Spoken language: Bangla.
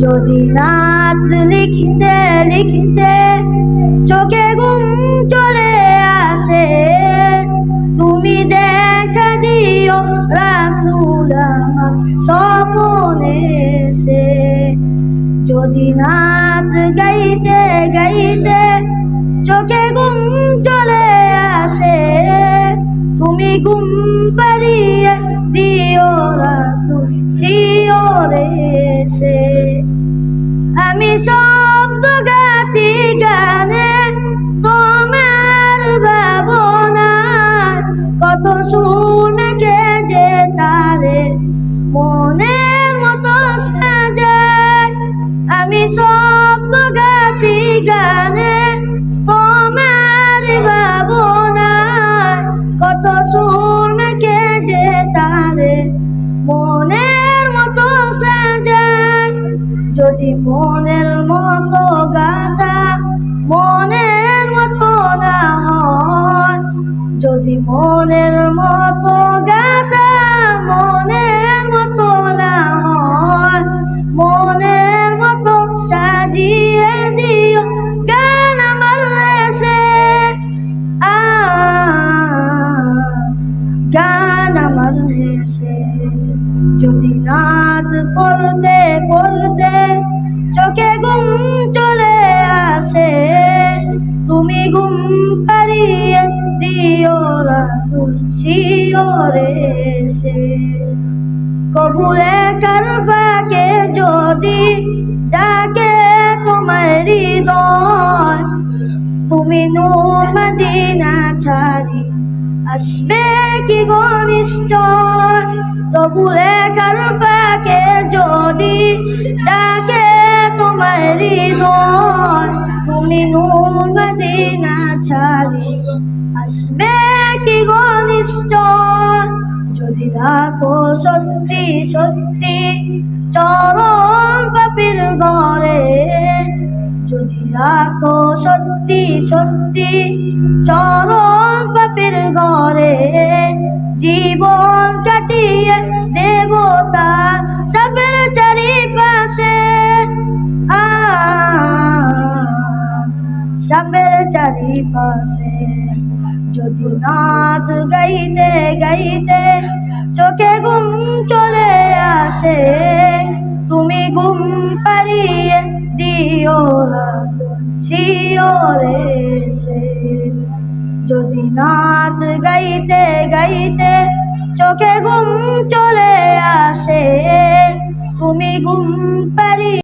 যদি নাত লিখতে লিখতে চোখে ঘুম চলে আসে, তুমি দেখা দিও রাসুল আমার স্বপনে সে যদি নাত গাইতে গাইতে চোখে ঘুম চলে আসে, তুমি ঘুম পারিয়ে দিও রাসুল শিওরে সে আমি শব্দ গাতি গানে তোমার ভাবনা কত শুনকে যে তারে মনের মতো সাজায়। আমি শব্দ গাতি গানে তোমার ভাবনা কত শুনকে যে তারে মনের যদি মনের মতো গাথা মনের মতো না হয় যদি মনের মতো গাথা মনের মতো না হয় মনের মতো সাজিয়ে দিও গান আমার এসে গান আমার হেসে যদি নাচ পড়তে পড়তে পারিয়ে দিও রাসুল শিওরে সে কবুলে কারবাকে যদি ডাকে তোমার হৃদয় তুমি নূর মদিনা ছাড়ি আসবে কি গো নিশ্চয় তবু একার পাকে যদি ডাকে তোমার হৃদয় তুমি নূর মদিনা ছাড়ি। আসবে কি গো নিশ্চয়? যদি রাখো সত্যি সত্যি চরণ পাপির ঘরে। যদি রাখো সত্যি সত্যি চরণ পাপের ঘরে। জীবন কাটিয়ে সবের চারিপাশে। যদি নাচ গাইতে গাইতে চোখে ঘুম চলে আসে। তুমি ঘুম পারিয়ে দিও রাসুল, শিওরে সে যদি নাচ গাইতে গাইতে চোখে ঘুম চলে আসে। তুমি ঘুম পারি